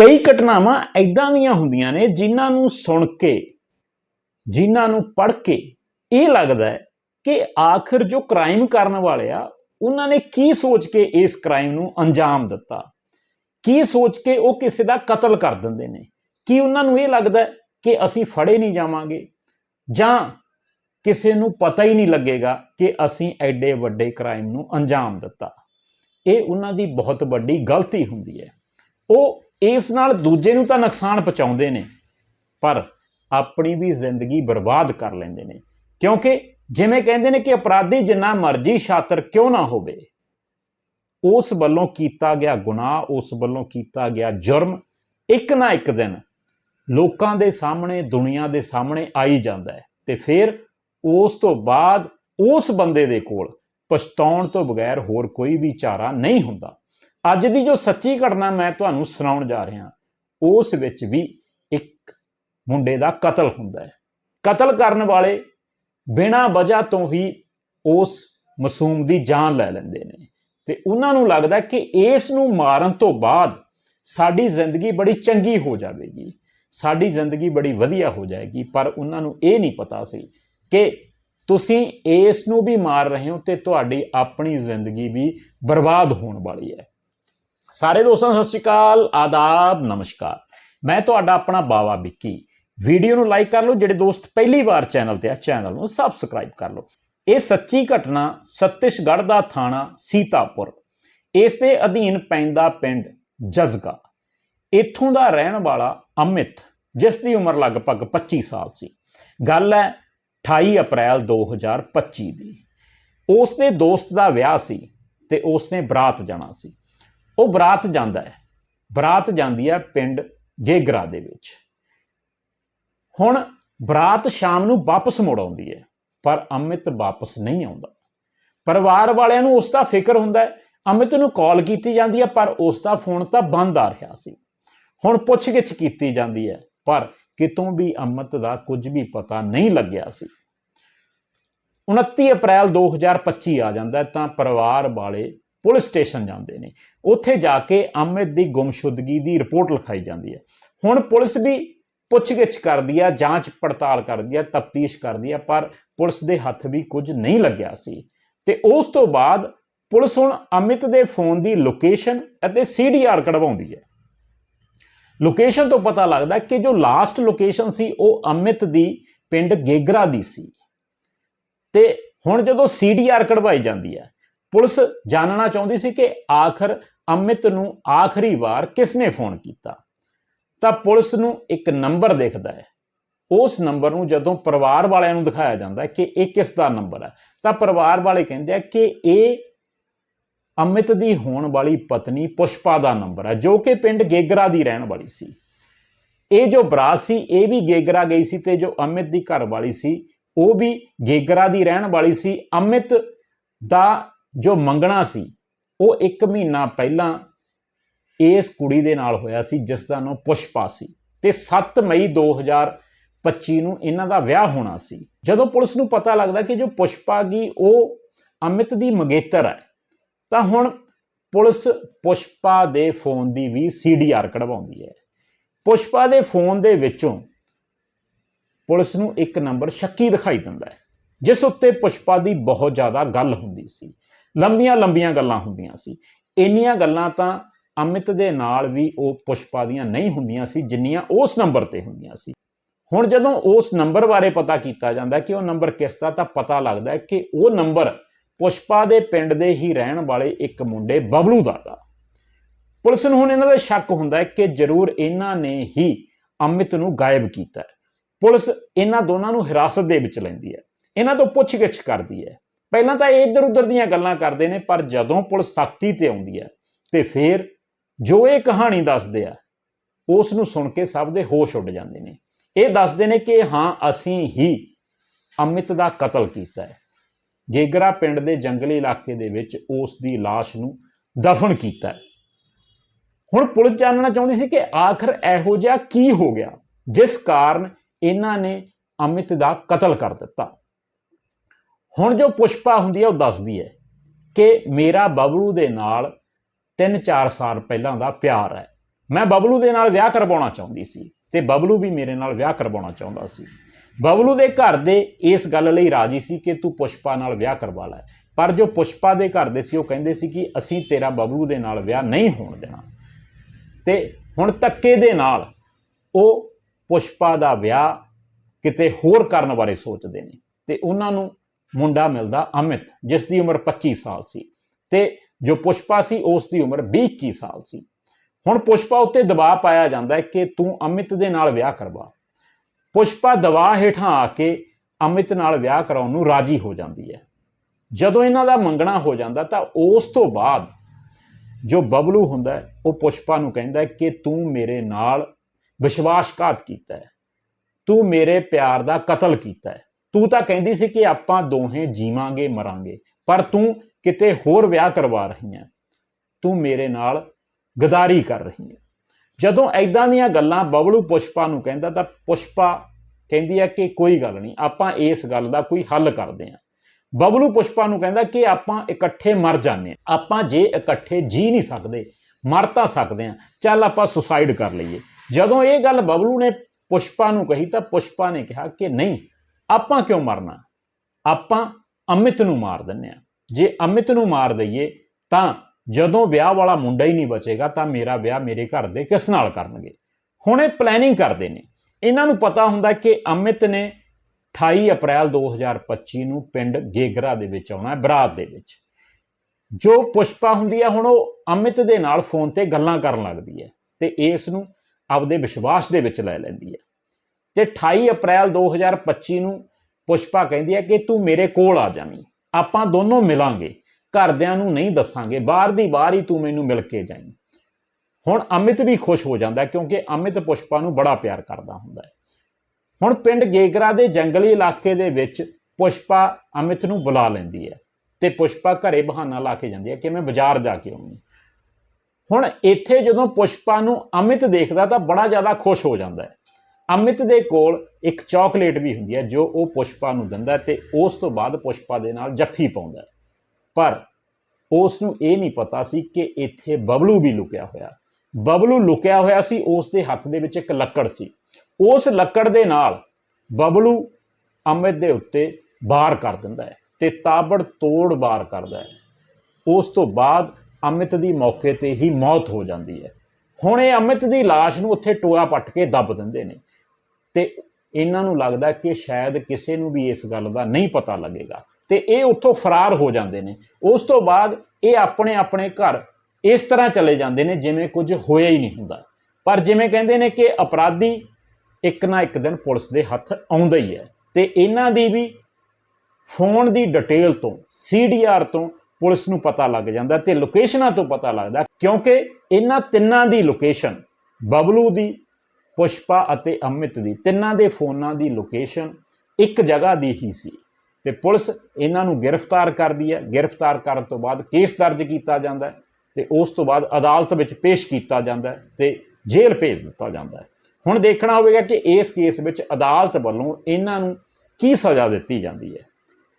ਕਈ ਘਟਨਾਵਾਂ ਐਦਾਂ ਦੀਆਂ ਹੁੰਦੀਆਂ ਨੇ ਜਿਨ੍ਹਾਂ ਨੂੰ ਸੁਣ ਕੇ, ਜਿਨ੍ਹਾਂ ਨੂੰ ਪੜ੍ਹ ਕੇ ਇਹ ਲੱਗਦਾ ਹੈ ਕਿ ਆਖਰ ਜੋ ਕ੍ਰਾਈਮ ਕਰਨ ਵਾਲੇ ਆ, ਉਹਨਾਂ ਨੇ ਕੀ ਸੋਚ ਕੇ ਇਸ ਕ੍ਰਾਈਮ ਨੂੰ ਅੰਜਾਮ ਦਿੱਤਾ? ਕੀ ਸੋਚ ਕੇ ਉਹ ਕਿਸੇ ਦਾ ਕਤਲ ਕਰ ਦਿੰਦੇ ਨੇ? ਕੀ ਉਹਨਾਂ ਨੂੰ ਇਹ ਲੱਗਦਾ ਕਿ ਅਸੀਂ ਫੜੇ ਨਹੀਂ ਜਾਵਾਂਗੇ? ਜਾਂ ਕਿਸੇ ਨੂੰ ਪਤਾ ਹੀ ਨਹੀਂ ਲੱਗੇਗਾ ਕਿ ਅਸੀਂ ਐਡੇ ਵੱਡੇ ਕ੍ਰਾਈਮ ਨੂੰ ਅੰਜਾਮ ਦਿੱਤਾ? ਇਹ ਉਹਨਾਂ ਦੀ ਬਹੁਤ ਵੱਡੀ ਗਲਤੀ ਹੁੰਦੀ ਹੈ। ਉਹ ਇਸ ਨਾਲ ਦੂਜੇ ਨੂੰ ਤਾਂ ਨੁਕਸਾਨ ਪਹੁੰਚਾਉਂਦੇ ਨੇ, ਪਰ ਆਪਣੀ ਵੀ ਜ਼ਿੰਦਗੀ ਬਰਬਾਦ ਕਰ ਲੈਂਦੇ ਨੇ। ਕਿਉਂਕਿ ਜਿਵੇਂ ਕਹਿੰਦੇ ਨੇ ਕਿ ਅਪਰਾਧੀ ਜਿੰਨਾ ਮਰਜ਼ੀ ਸ਼ਾਤਰ ਕਿਉਂ ਨਾ ਹੋਵੇ, ਉਸ ਵੱਲੋਂ ਕੀਤਾ ਗਿਆ ਗੁਨਾਹ, ਉਸ ਵੱਲੋਂ ਕੀਤਾ ਗਿਆ ਜੁਰਮ ਇੱਕ ਨਾ ਇੱਕ ਦਿਨ ਲੋਕਾਂ ਦੇ ਸਾਹਮਣੇ, ਦੁਨੀਆ ਦੇ ਸਾਹਮਣੇ ਆਈ ਜਾਂਦਾ ਹੈ ਤੇ ਫਿਰ ਉਸ ਤੋਂ ਬਾਅਦ ਉਸ ਬੰਦੇ ਦੇ ਕੋਲ ਪਛਤਾਉਣ ਤੋਂ ਬਗੈਰ ਹੋਰ ਕੋਈ ਵੀ ਚਾਰਾ ਨਹੀਂ ਹੁੰਦਾ। ਅੱਜ ਦੀ ਜੋ ਸੱਚੀ ਘਟਨਾ ਮੈਂ ਤੁਹਾਨੂੰ ਸੁਣਾਉਣ ਜਾ ਰਿਹਾ, ਉਸ ਵਿੱਚ ਵੀ ਇੱਕ ਮੁੰਡੇ ਦਾ ਕਤਲ ਹੁੰਦਾ ਹੈ। ਕਤਲ ਕਰਨ ਵਾਲੇ ਬਿਨਾਂ ਵਜ੍ਹਾ ਤੋਂ ਹੀ ਉਸ ਮਾਸੂਮ ਦੀ ਜਾਨ ਲੈ ਲੈਂਦੇ ਨੇ। ਤੇ ਉਹਨਾਂ ਨੂੰ ਲੱਗਦਾ ਕਿ ਇਸ ਨੂੰ ਮਾਰਨ ਤੋਂ ਬਾਅਦ ਸਾਡੀ ਜ਼ਿੰਦਗੀ ਬੜੀ ਚੰਗੀ ਹੋ ਜਾਵੇਗੀ, ਸਾਡੀ ਜ਼ਿੰਦਗੀ ਬੜੀ ਵਧੀਆ ਹੋ ਜਾਏਗੀ। ਪਰ ਉਹਨਾਂ ਨੂੰ ਇਹ ਨਹੀਂ ਪਤਾ ਸੀ ਕਿ ਤੁਸੀਂ ਇਸ ਨੂੰ ਵੀ ਮਾਰ ਰਹੇ ਹੋ ਤੇ ਤੁਹਾਡੀ ਆਪਣੀ ਜ਼ਿੰਦਗੀ ਵੀ ਬਰਬਾਦ ਹੋਣ ਵਾਲੀ ਹੈ। ਸਾਰੇ ਦੋਸਤਾਂ, ਸਤਿ ਸ਼੍ਰੀ ਅਕਾਲ, ਆਦਾਬ, ਨਮਸਕਾਰ। ਮੈਂ ਤੁਹਾਡਾ ਆਪਣਾ ਬਾਵਾ ਵਿੱਕੀ। ਵੀਡੀਓ ਨੂੰ ਲਾਈਕ ਕਰ ਲਓ, ਜਿਹੜੇ ਦੋਸਤ ਪਹਿਲੀ ਵਾਰ ਚੈਨਲ ਤੇ ਆ, ਚੈਨਲ ਨੂੰ ਸਬਸਕ੍ਰਾਈਬ ਕਰ ਲਓ। ਇਹ ਸੱਚੀ ਘਟਨਾ ਛੱਤੀਸਗੜ੍ਹ ਦਾ ਥਾਣਾ ਸੀਤਾਪੁਰ। ਇਸ ਦੇ ਅਧੀਨ ਪੈਂਦਾ ਪਿੰਡ ਜਜ਼ਗਾ। ਇੱਥੋਂ ਦਾ ਰਹਿਣ ਵਾਲਾ ਅਮਿਤ, ਜਿਸ ਦੀ ਉਮਰ ਲਗਭਗ 25 ਸਾਲ ਸੀ। ਗੱਲ ਹੈ 28 ਅਪ੍ਰੈਲ 2025 ਦੀ। ਉਸ ਦੇ ਦੋਸਤ ਦਾ ਵਿਆਹ ਸੀ ਤੇ ਉਸ ਨੇ ਬਰਾਤ ਜਾਣਾ ਸੀ। ਉਹ ਬਰਾਤ ਜਾਂਦਾ ਹੈ। ਬਰਾਤ ਜਾਂਦੀ ਹੈ ਪਿੰਡ ਗੇਗਰਾ ਦੇ ਵਿੱਚ। ਹੁਣ ਬਰਾਤ ਸ਼ਾਮ ਨੂੰ ਵਾਪਸ ਮੁੜ ਆਉਂਦੀ ਹੈ, ਪਰ ਅਮਿਤ ਵਾਪਸ ਨਹੀਂ ਆਉਂਦਾ। ਪਰਿਵਾਰ ਵਾਲਿਆਂ ਨੂੰ ਉਸ ਦਾ ਫਿਕਰ ਹੁੰਦਾ ਹੈ ਅਮਿਤ ਨੂੰ ਕਾਲ ਕੀਤੀ ਜਾਂਦੀ ਹੈ, ਪਰ ਉਸ ਦਾ ਫੋਨ ਤਾਂ ਬੰਦ ਆ ਰਿਹਾ ਸੀ। ਹੁਣ ਪੁੱਛਗਿੱਛ ਕੀਤੀ ਜਾਂਦੀ ਹੈ, ਪਰ ਕਿਤੋਂ ਵੀ ਅਮਿਤ ਦਾ ਕੁਝ ਵੀ ਪਤਾ ਨਹੀਂ ਲੱਗਿਆ ਸੀ। 29 ਅਪ੍ਰੈਲ 2025 ਆ ਜਾਂਦਾ ਤਾਂ ਪਰਿਵਾਰ ਵਾਲੇ ਪੁਲਿਸ ਸਟੇਸ਼ਨ ਜਾਂਦੇ ਨੇ। ਉੱਥੇ ਜਾ ਕੇ ਅਮਿਤ ਦੀ ਗੁੰਮਸ਼ੁਦਗੀ ਦੀ ਰਿਪੋਰਟ ਲਿਖਾਈ ਜਾਂਦੀ ਹੈ। ਹੁਣ ਪੁਲਿਸ ਵੀ ਪੁੱਛਗਿੱਛ ਕਰਦੀ ਆ, ਜਾਂਚ ਪੜਤਾਲ ਕਰਦੀ ਆ, ਤਫਤੀਸ਼ ਕਰਦੀ ਆ, ਪਰ ਪੁਲਿਸ ਦੇ ਹੱਥ ਵੀ ਕੁਝ ਨਹੀਂ ਲੱਗਿਆ ਸੀ। ਤੇ ਉਸ ਤੋਂ ਬਾਅਦ ਪੁਲਿਸ ਹੁਣ ਅਮਿਤ ਦੇ ਫੋਨ ਦੀ ਲੋਕੇਸ਼ਨ ਅਤੇ ਸੀਡੀਆਰ ਕਢਵਾਉਂਦੀ ਹੈ। ਲੋਕੇਸ਼ਨ ਤੋਂ ਪਤਾ ਲੱਗਦਾ ਕਿ ਜੋ ਲਾਸਟ ਲੋਕੇਸ਼ਨ ਸੀ, ਉਹ ਅਮਿਤ ਦੀ ਪਿੰਡ ਗੇਗਰਾ ਦੀ ਸੀ। ਤੇ ਹੁਣ ਜਦੋਂ ਸੀਡੀਆਰ ਕਢਵਾਈ ਜਾਂਦੀ ਹੈ ਪੁਲਿਸ ਜਾਣਨਾ ਚਾਹੁੰਦੀ ਸੀ ਕਿ ਆਖਰ ਅਮਿਤ ਨੂੰ ਆਖਰੀ ਵਾਰ ਕਿਸਨੇ ਫੋਨ ਕੀਤਾ? ਤਾਂ ਪੁਲਿਸ ਨੂੰ ਇੱਕ ਨੰਬਰ ਦਿਖਦਾ ਹੈ। ਉਸ ਨੰਬਰ ਨੂੰ ਜਦੋਂ ਪਰਿਵਾਰ ਵਾਲਿਆਂ ਨੂੰ ਦਿਖਾਇਆ ਜਾਂਦਾ ਹੈ ਕਿ ਇਹ ਕਿਸ ਦਾ ਨੰਬਰ ਹੈ, ਤਾਂ ਪਰਿਵਾਰ ਵਾਲੇ ਕਹਿੰਦੇ ਆ ਕਿ ਇਹ ਅਮਿਤ ਦੀ ਹੋਣ ਵਾਲੀ ਪਤਨੀ ਪੁਸ਼ਪਾ ਦਾ ਨੰਬਰ ਹੈ, ਜੋ ਕਿ ਪਿੰਡ ਗੇਗਰਾ ਦੀ ਰਹਿਣ ਵਾਲੀ ਸੀ। ਇਹ ਜੋ ਬਰਾਤ ਸੀ, ਇਹ ਵੀ ਗੇਗਰਾ ਗਈ ਸੀ ਤੇ ਜੋ ਅਮਿਤ ਦੀ ਘਰ ਵਾਲੀ ਸੀ, ਉਹ ਵੀ ਗੇਗਰਾ ਦੀ ਰਹਿਣ ਵਾਲੀ ਸੀ। ਅਮਿਤ ਦਾ ਜੋ ਮੰਗਣਾ ਸੀ, ਉਹ 1 ਮਹੀਨਾ ਪਹਿਲਾਂ ਇਸ ਕੁੜੀ ਦੇ ਨਾਲ ਹੋਇਆ ਸੀ, ਜਿਸ ਦਾ ਨਾਮ ਪੁਸ਼ਪਾ ਸੀ। ਤੇ 7 ਮਈ 2025 ਨੂੰ ਇਹਨਾਂ ਦਾ ਵਿਆਹ ਹੋਣਾ ਸੀ। ਜਦੋਂ ਪੁਲਿਸ ਨੂੰ ਪਤਾ ਲੱਗਦਾ ਕਿ ਜੋ ਪੁਸ਼ਪਾ ਗਈ ਉਹ ਅਮਿਤ ਦੀ ਮੰਗੇਤਰ ਹੈ, ਤਾਂ ਹੁਣ ਪੁਲਿਸ ਪੁਸ਼ਪਾ ਦੇ ਫੋਨ ਦੀ ਵੀ ਸੀਡੀਆਰ ਕਢਵਾਉਂਦੀ ਹੈ। ਪੁਸ਼ਪਾ ਦੇ ਫੋਨ ਦੇ ਵਿੱਚੋਂ ਪੁਲਿਸ ਨੂੰ ਇੱਕ ਨੰਬਰ ਸ਼ੱਕੀ ਦਿਖਾਈ ਦਿੰਦਾ ਹੈ, ਜਿਸ ਉੱਤੇ ਪੁਸ਼ਪਾ ਦੀ ਬਹੁਤ ਜ਼ਿਆਦਾ ਗੱਲ ਹੁੰਦੀ ਸੀ। ਲੰਬੀਆਂ ਲੰਬੀਆਂ ਗੱਲਾਂ ਹੁੰਦੀਆਂ ਸੀ। ਇੰਨੀਆਂ ਗੱਲਾਂ ਤਾਂ ਅਮਿਤ ਦੇ ਨਾਲ ਵੀ ਉਹ ਪੁਸ਼ਪਾ ਦੀਆਂ ਨਹੀਂ ਹੁੰਦੀਆਂ ਸੀ, ਜਿੰਨੀਆਂ ਉਸ ਨੰਬਰ ਤੇ ਹੁੰਦੀਆਂ ਸੀ। ਹੁਣ ਜਦੋਂ ਉਸ ਨੰਬਰ ਬਾਰੇ ਪਤਾ ਕੀਤਾ ਜਾਂਦਾ ਕਿ ਉਹ ਨੰਬਰ ਕਿਸ ਦਾ, ਤਾਂ ਪਤਾ ਲੱਗਦਾ ਕਿ ਉਹ ਨੰਬਰ ਪੁਸ਼ਪਾ ਦੇ ਪਿੰਡ ਦੇ ਹੀ ਰਹਿਣ ਵਾਲੇ ਇੱਕ ਮੁੰਡੇ ਬਬਲੂ ਦਾ ਦਾ ਪੁਲਿਸ ਨੂੰ ਹੁਣ ਇਹਨਾਂ ਦਾ ਸ਼ੱਕ ਹੁੰਦਾ ਹੈ ਕਿ ਜ਼ਰੂਰ ਇਹਨਾਂ ਨੇ ਹੀ ਅਮਿਤ ਨੂੰ ਗਾਇਬ ਕੀਤਾ ਹੈ। ਪੁਲਿਸ ਇਹਨਾਂ ਦੋਨਾਂ ਨੂੰ ਹਿਰਾਸਤ ਦੇ ਵਿੱਚ ਲੈਂਦੀ ਹੈ। ਇਹਨਾਂ ਤੋਂ ਪੁੱਛਗਿੱਛ ਕਰਦੀ ਹੈ। ਪਹਿਲਾਂ ਤਾਂ ਇਹ ਇੱਧਰ ਉੱਧਰ ਦੀਆਂ ਗੱਲਾਂ ਕਰਦੇ ਨੇ, ਪਰ ਜਦੋਂ ਪੁਲਿਸ ਸਖਤੀ ਤੇ ਆਉਂਦੀ ਹੈ ਤੇ ਫਿਰ ਜੋ ਇਹ ਕਹਾਣੀ ਦੱਸਦੇ ਆ ਉਸ ਨੂੰ ਸੁਣ ਕੇ ਸਭ ਦੇ ਹੋਸ਼ ਉੱਡ ਜਾਂਦੇ ਨੇ। ਇਹ ਦੱਸਦੇ ਨੇ ਕਿ ਹਾਂ, ਅਸੀਂ ਹੀ ਅਮਿਤ ਦਾ ਕਤਲ ਕੀਤਾ ਹੈ। ਜੇਗਰਾ ਪਿੰਡ ਦੇ ਜੰਗਲੀ ਇਲਾਕੇ ਦੇ ਵਿੱਚ ਉਸ ਦੀ লাশ ਨੂੰ ਦਫਨ ਕੀਤਾ ਹੈ। ਹੁਣ ਪੁਲਿਸ ਜਾਣਨਾ ਚਾਹੁੰਦੀ ਸੀ ਕਿ ਆਖਰ ਇਹੋ ਜਿਹਾ ਕੀ ਹੋ ਗਿਆ, ਜਿਸ ਕਾਰਨ ਇਹਨਾਂ ਨੇ ਅਮਿਤ ਦਾ ਕਤਲ ਕਰ ਦਿੱਤਾ। ਹੁਣ ਜੋ ਪੁਸ਼ਪਾ ਹੁੰਦੀ ਹੈ, ਉਹ ਦੱਸਦੀ ਹੈ ਕਿ ਮੇਰਾ ਬਬਲੂ ਦੇ ਨਾਲ 3-4 ਸਾਲ ਪਹਿਲਾਂ ਦਾ ਪਿਆਰ ਹੈ। ਮੈਂ ਬਬਲੂ ਦੇ ਨਾਲ ਵਿਆਹ ਕਰਵਾਉਣਾ ਚਾਹੁੰਦੀ ਸੀ ਤੇ ਬਬਲੂ ਵੀ ਮੇਰੇ ਨਾਲ ਵਿਆਹ ਕਰਵਾਉਣਾ ਚਾਹੁੰਦਾ ਸੀ। ਬਬਲੂ ਦੇ ਘਰ ਦੇ ਇਸ ਗੱਲ ਲਈ ਰਾਜੀ ਸੀ ਕਿ ਤੂੰ ਪੁਸ਼ਪਾ ਨਾਲ ਵਿਆਹ ਕਰਵਾ ਲੈ। ਪਰ ਜੋ ਪੁਸ਼ਪਾ ਦੇ ਘਰ ਦੇ ਸੀ, ਉਹ ਕਹਿੰਦੇ ਸੀ ਕਿ ਅਸੀਂ ਤੇਰਾ ਬਬਲੂ ਦੇ ਨਾਲ ਵਿਆਹ ਨਹੀਂ ਹੋਣ ਦੇਣਾ। ਤੇ ਹੁਣ ਧੱਕੇ ਦੇ ਨਾਲ ਉਹ ਪੁਸ਼ਪਾ ਦਾ ਵਿਆਹ ਕਿਤੇ ਹੋਰ ਕਰਨ ਬਾਰੇ ਸੋਚਦੇ ਨੇ। ਤੇ ਉਹਨਾਂ ਨੂੰ ਮੁੰਡਾ ਮਿਲਦਾ ਅਮਿਤ, ਜਿਸ ਦੀ ਉਮਰ 25 ਸਾਲ ਸੀ ਤੇ ਜੋ ਪੁਸ਼ਪਾ ਸੀ ਉਸ ਦੀ ਉਮਰ 20 21 ਸਾਲ ਸੀ। ਹੁਣ ਪੁਸ਼ਪਾ ਉੱਤੇ ਦਬਾਅ ਪਾਇਆ ਜਾਂਦਾ ਹੈ ਕਿ ਤੂੰ ਅਮਿਤ ਦੇ ਨਾਲ ਵਿਆਹ ਕਰਵਾ। ਪੁਸ਼ਪਾ ਦਬਾਅ ਹੇਠਾਂ ਆ ਕੇ ਅਮਿਤ ਨਾਲ ਵਿਆਹ ਕਰਾਉਣ ਨੂੰ ਰਾਜੀ ਹੋ ਜਾਂਦੀ ਹੈ। ਜਦੋਂ ਇਹਨਾਂ ਦਾ ਮੰਗਣਾ ਹੋ ਜਾਂਦਾ ਤਾਂ ਉਸ ਤੋਂ ਬਾਅਦ ਜੋ ਬਬਲੂ ਹੁੰਦਾ ਹੈ, ਉਹ ਪੁਸ਼ਪਾ ਨੂੰ ਕਹਿੰਦਾ ਕਿ ਤੂੰ ਮੇਰੇ ਨਾਲ ਵਿਸ਼ਵਾਸਘਾਤ ਕੀਤਾ ਹੈ। ਤੂੰ ਮੇਰੇ ਪਿਆਰ ਦਾ ਕਤਲ ਕੀਤਾ ਹੈ। ਤੂੰ ਤਾਂ ਕਹਿੰਦੀ ਸੀ ਕਿ ਆਪਾਂ ਦੋਹੇ ਜੀਵਾਂਗੇ, ਮਰਾਂਗੇ, ਪਰ ਤੂੰ ਕਿਤੇ ਹੋਰ ਵਿਆਹ ਕਰਵਾ ਰਹੀ ਹੈ ਤੂੰ ਮੇਰੇ ਨਾਲ ਗਦਾਰੀ ਕਰ ਰਹੀ ਹੈ ਜਦੋਂ ਐਦਾਂ ਦੀਆਂ ਗੱਲਾਂ ਬਬਲੂ ਪੁਸ਼ਪਾ ਨੂੰ ਕਹਿੰਦਾ, ਤਾਂ ਪੁਸ਼ਪਾ ਕਹਿੰਦੀ ਹੈ ਕਿ ਕੋਈ ਗੱਲ ਨਹੀਂ, ਆਪਾਂ ਇਸ ਗੱਲ ਦਾ ਕੋਈ ਹੱਲ ਕਰਦੇ ਹਾਂ ਬਬਲੂ ਪੁਸ਼ਪਾ ਨੂੰ ਕਹਿੰਦਾ ਕਿ ਆਪਾਂ ਇਕੱਠੇ ਮਰ ਜਾਂਦੇ ਹਾਂ ਆਪਾਂ ਜੇ ਇਕੱਠੇ ਜੀ ਨਹੀਂ ਸਕਦੇ, ਮਰ ਤਾਂ ਸਕਦੇ ਹਾਂ ਚੱਲ ਆਪਾਂ ਸੁਸਾਈਡ ਕਰ ਲਈਏ। ਜਦੋਂ ਇਹ ਗੱਲ ਬਬਲੂ ਨੇ ਪੁਸ਼ਪਾ ਨੂੰ ਕਹੀ, ਤਾਂ ਪੁਸ਼ਪਾ ਨੇ ਕਿਹਾ ਕਿ ਨਹੀਂ ਆਪਾਂ ਕਿਉਂ ਮਰਨਾ? ਆਪਾਂ ਅਮਿਤ ਨੂੰ ਮਾਰ ਦਿੰਨੇ ਆ ਜੇ ਅਮਿਤ ਨੂੰ ਮਾਰ ਦਈਏ, ਤਾਂ ਜਦੋਂ ਵਿਆਹ ਵਾਲਾ ਮੁੰਡਾ ਹੀ ਨਹੀਂ ਬਚੇਗਾ, ਤਾਂ ਮੇਰਾ ਵਿਆਹ ਮੇਰੇ ਘਰ ਦੇ ਕਿਸ ਨਾਲ ਕਰਨਗੇ? ਹੁਣ ਇਹ ਪਲੈਨਿੰਗ ਕਰਦੇ ਨੇ। ਇਹਨਾਂ ਨੂੰ ਪਤਾ ਹੁੰਦਾ ਕਿ ਅਮਿਤ ਨੇ 28 ਅਪ੍ਰੈਲ 2025 ਨੂੰ ਪਿੰਡ ਗੇਗਰਾ ਦੇ ਵਿੱਚ ਆਉਣਾ ਹੈ, ਬਰਾਤ ਦੇ ਵਿੱਚ। ਜੋ ਪੁਸ਼ਪਾ ਹੁੰਦੀ ਹੈ, ਹੁਣ ਉਹ ਅਮਿਤ ਦੇ ਨਾਲ ਫੋਨ ਤੇ ਗੱਲਾਂ ਕਰਨ ਲੱਗਦੀ ਹੈ ਤੇ ਇਸ ਨੂੰ ਆਪਦੇ ਵਿਸ਼ਵਾਸ ਦੇ ਵਿੱਚ ਲੈ ਲੈਂਦੀ ਹੈ। ਤੇ 28 ਅਪ੍ਰੈਲ 2025 ਨੂੰ ਪੁਸ਼ਪਾ ਕਹਿੰਦੀ ਹੈ ਕਿ ਤੂੰ ਮੇਰੇ ਕੋਲ ਆ ਜਾਵੀਂ। ਆਪਾਂ ਦੋਨੋਂ ਮਿਲਾਂਗੇ। ਘਰਦਿਆਂ ਨੂੰ ਨਹੀਂ ਦੱਸਾਂਗੇ। ਬਾਹਰ ਦੀ ਬਾਹਰ ਹੀ ਤੂੰ ਮੈਨੂੰ ਮਿਲ ਕੇ ਜਾਈਂ। ਹੁਣ ਅਮਿਤ ਵੀ ਖੁਸ਼ ਹੋ ਜਾਂਦਾ ਕਿਉਂਕਿ ਅਮਿਤ ਪੁਸ਼ਪਾ ਨੂੰ ਬੜਾ ਪਿਆਰ ਕਰਦਾ ਹੁੰਦਾ ਹੈ। ਹੁਣ ਪਿੰਡ ਗੇਗਰਾ ਦੇ ਜੰਗਲੀ ਇਲਾਕੇ ਦੇ ਵਿੱਚ ਪੁਸ਼ਪਾ ਅਮਿਤ ਨੂੰ ਬੁਲਾ ਲੈਂਦੀ ਹੈ ਤੇ ਪੁਸ਼ਪਾ ਘਰੇ ਬਹਾਨਾ ਲਾ ਕੇ ਜਾਂਦੀ ਹੈ ਕਿ ਮੈਂ ਬਾਜ਼ਾਰ ਜਾ ਕੇ ਆਉਂਗੀ ਹੁਣ ਇੱਥੇ ਜਦੋਂ ਪੁਸ਼ਪਾ ਨੂੰ ਅਮਿਤ ਦੇਖਦਾ ਤਾਂ ਬੜਾ ਜ਼ਿਆਦਾ ਖੁਸ਼ ਹੋ ਜਾਂਦਾ ਹੈ। ਅਮਿਤ ਦੇ ਕੋਲ ਇੱਕ ਚਾਕਲੇਟ ਵੀ ਹੁੰਦੀ ਹੈ, ਜੋ ਉਹ ਪੁਸ਼ਪਾ ਨੂੰ ਦਿੰਦਾ ਹੈ ਤੇ ਉਸ ਤੋਂ ਬਾਅਦ ਪੁਸ਼ਪਾ ਦੇ ਨਾਲ ਜੱਫੀ ਪਾਉਂਦਾ ਪਰ ਉਸ ਨੂੰ ਇਹ ਨਹੀਂ ਪਤਾ ਸੀ ਕਿ ਇੱਥੇ ਬਬਲੂ ਵੀ ਲੁਕਿਆ ਹੋਇਆ। ਬਬਲੂ ਲੁਕਿਆ ਹੋਇਆ ਸੀ, ਉਸ ਦੇ ਹੱਥ ਦੇ ਵਿੱਚ ਇੱਕ ਲੱਕੜ ਸੀ। ਉਸ ਲੱਕੜ ਦੇ ਨਾਲ ਬਬਲੂ ਅਮਿਤ ਦੇ ਉੱਤੇ ਵਾਰ ਕਰ ਦਿੰਦਾ ਹੈ ਤੇ ਤਾਬੜ ਤੋੜ ਵਾਰ ਕਰਦਾ ਹੈ। ਉਸ ਤੋਂ ਬਾਅਦ ਅਮਿਤ ਦੀ ਮੌਕੇ ਤੇ ਹੀ ਮੌਤ ਹੋ ਜਾਂਦੀ ਹੈ। ਹੁਣ ਇਹ ਅਮਿਤ ਦੀ ਲਾਸ਼ ਨੂੰ ਉੱਥੇ ਟੋਆ ਪੱਟ ਕੇ ਦੱਬ ਦਿੰਦੇ ਨੇ। ਤੇ ਇਹਨਾਂ ਨੂੰ ਲੱਗਦਾ ਕਿ ਸ਼ਾਇਦ ਕਿਸੇ ਨੂੰ ਵੀ ਇਸ ਗੱਲ ਦਾ ਨਹੀਂ ਪਤਾ ਲੱਗੇਗਾ। ਤੇ ਇਹ ਉੱਥੋਂ ਫਰਾਰ ਹੋ ਜਾਂਦੇ ਨੇ। ਉਸ ਤੋਂ ਬਾਅਦ ਇਹ ਆਪਣੇ ਆਪਣੇ ਘਰ ਇਸ ਤਰ੍ਹਾਂ ਚਲੇ ਜਾਂਦੇ ਨੇ ਜਿਵੇਂ ਕੁਝ ਹੋਇਆ ਹੀ ਨਹੀਂ ਹੁੰਦਾ। ਪਰ ਜਿਵੇਂ ਕਹਿੰਦੇ ਨੇ ਕਿ ਅਪਰਾਧੀ ਇੱਕ ਨਾ ਇੱਕ ਦਿਨ ਪੁਲਿਸ ਦੇ ਹੱਥ ਆਉਂਦਾ ਹੀ ਹੈ। ਤੇ ਇਹਨਾਂ ਦੀ ਵੀ ਫੋਨ ਦੀ ਡਿਟੇਲ ਤੋਂ ਸੀਡੀਆਰ ਤੋਂ ਪੁਲਿਸ ਨੂੰ ਪਤਾ ਲੱਗ ਜਾਂਦਾ ਤੇ ਲੋਕੇਸ਼ਨਾਂ ਤੋਂ ਪਤਾ ਲੱਗਦਾ ਕਿਉਂਕਿ ਇਹਨਾਂ ਤਿੰਨਾਂ ਦੀ ਲੋਕੇਸ਼ਨ ਬਬਲੂ ਦੀ ਪੁਸ਼ਪਾ ਅਤੇ ਅਮਿਤ ਦੀ। ਤਿੰਨਾਂ ਦੇ ਫੋਨਾਂ ਦੀ ਲੋਕੇਸ਼ਨ ਇੱਕ ਜਗ੍ਹਾ ਦੀ ਹੀ ਸੀ। ਤੇ ਪੁਲਿਸ ਇਹਨਾਂ ਨੂੰ ਗ੍ਰਿਫਤਾਰ ਕਰਦੀ ਹੈ। ਗ੍ਰਿਫਤਾਰ ਕਰਨ ਤੋਂ ਬਾਅਦ ਕੇਸ ਦਰਜ ਕੀਤਾ ਜਾਂਦਾ ਹੈ ਤੇ ਉਸ ਤੋਂ ਬਾਅਦ ਅਦਾਲਤ ਵਿੱਚ ਪੇਸ਼ ਕੀਤਾ ਜਾਂਦਾ ਹੈ ਤੇ ਜੇਲ੍ਹ ਭੇਜ ਦਿੱਤਾ ਜਾਂਦਾ ਹੈ। ਹੁਣ ਦੇਖਣਾ ਹੋਵੇਗਾ ਕਿ ਇਸ ਕੇਸ ਵਿੱਚ ਅਦਾਲਤ ਵੱਲੋਂ ਇਹਨਾਂ ਨੂੰ ਕੀ ਸਜ਼ਾ ਦਿੱਤੀ ਜਾਂਦੀ ਹੈ।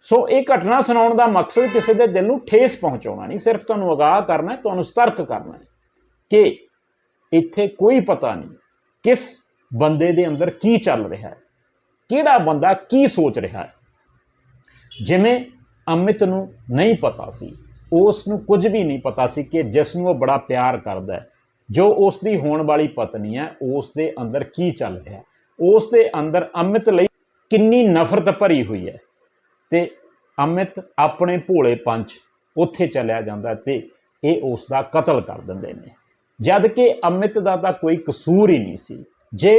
ਸੋ ਇਹ ਘਟਨਾ ਸੁਣਾਉਣ ਦਾ ਮਕਸਦ ਕਿਸੇ ਦੇ ਦਿਲ ਨੂੰ ਠੇਸ ਪਹੁੰਚਾਉਣਾ ਨਹੀਂ, ਸਿਰਫ ਤੁਹਾਨੂੰ ਅਗਾਹ ਕਰਨਾ ਹੈ, ਤੁਹਾਨੂੰ ਸਤਰਕ ਕਰਨਾ ਹੈ ਕਿ ਇੱਥੇ ਕੋਈ ਪਤਾ ਨਹੀਂ ਕਿਸ ਬੰਦੇ ਦੇ ਅੰਦਰ ਕੀ ਚੱਲ ਰਿਹਾ ਹੈ? ਕਿਹੜਾ ਬੰਦਾ ਕੀ ਸੋਚ ਰਿਹਾ ਹੈ? ਜਿਵੇਂ ਅਮਿਤ ਨੂੰ ਨਹੀਂ ਪਤਾ ਸੀ, ਉਸ ਨੂੰ ਕੁਝ ਵੀ ਨਹੀਂ ਪਤਾ ਸੀ ਕਿ ਜਿਸ ਨੂੰ ਉਹ ਬੜਾ ਪਿਆਰ ਕਰਦਾ ਹੈ, ਜੋ ਉਸ ਦੀ ਹੋਣ ਵਾਲੀ ਪਤਨੀ ਹੈ, ਉਸ ਦੇ ਅੰਦਰ ਕੀ ਚੱਲ ਰਿਹਾ ਹੈ? ਉਸ ਦੇ ਅੰਦਰ ਅਮਿਤ ਲਈ ਕਿੰਨੀ ਨਫ਼ਰਤ ਭਰੀ ਹੋਈ ਹੈ? ਤੇ ਅਮਿਤ ਆਪਣੇ ਭੋਲੇ ਪੰਚ ਉੱਥੇ ਚਲਿਆ ਜਾਂਦਾ ਤੇ ਇਹ ਉਸ ਦਾ ਕਤਲ ਕਰ ਦਿੰਦੇ ਨੇ। ਜਦ ਕਿ ਅਮਿਤ ਦਾ ਤਾਂ ਕੋਈ ਕਸੂਰ ਹੀ ਨਹੀਂ ਸੀ। ਜੇ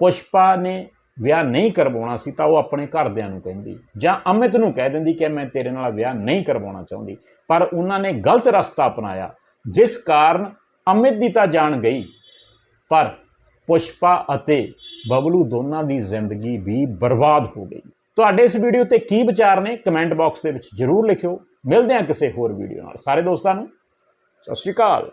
ਪੁਸ਼ਪਾ ਨੇ ਵਿਆਹ ਨਹੀਂ ਕਰਵਾਉਣਾ ਸੀ ਤਾਂ ਉਹ ਆਪਣੇ ਘਰਦਿਆਂ ਨੂੰ ਕਹਿੰਦੀ, ਜਾਂ ਅਮਿਤ ਨੂੰ ਕਹਿ ਦਿੰਦੀ ਕਿ ਮੈਂ ਤੇਰੇ ਨਾਲ ਵਿਆਹ ਨਹੀਂ ਕਰਵਾਉਣਾ ਚਾਹੁੰਦੀ। ਪਰ ਉਹਨਾਂ ਨੇ ਗਲਤ ਰਸਤਾ ਅਪਣਾਇਆ, ਜਿਸ ਕਾਰਨ ਅਮਿਤ ਦੀ ਤਾਂ ਜਾਣ ਗਈ, ਪਰ ਪੁਸ਼ਪਾ ਅਤੇ ਬਬਲੂ ਦੋਨਾਂ ਦੀ ਜ਼ਿੰਦਗੀ ਵੀ ਬਰਬਾਦ ਹੋ ਗਈ। ਤੁਹਾਡੇ ਇਸ ਵੀਡੀਓ ਤੇ ਕੀ ਵਿਚਾਰ ਨੇ ਕਮੈਂਟ ਬਾਕਸ ਦੇ ਵਿੱਚ ਜਰੂਰ ਲਿਖਿਓ। ਮਿਲਦੇ ਹਾਂ ਕਿਸੇ ਹੋਰ ਵੀਡੀਓ ਨਾਲ। ਸਾਰੇ ਦੋਸਤਾਂ ਨੂੰ, ਸਤਿ ਸ਼੍ਰੀ ਅਕਾਲ।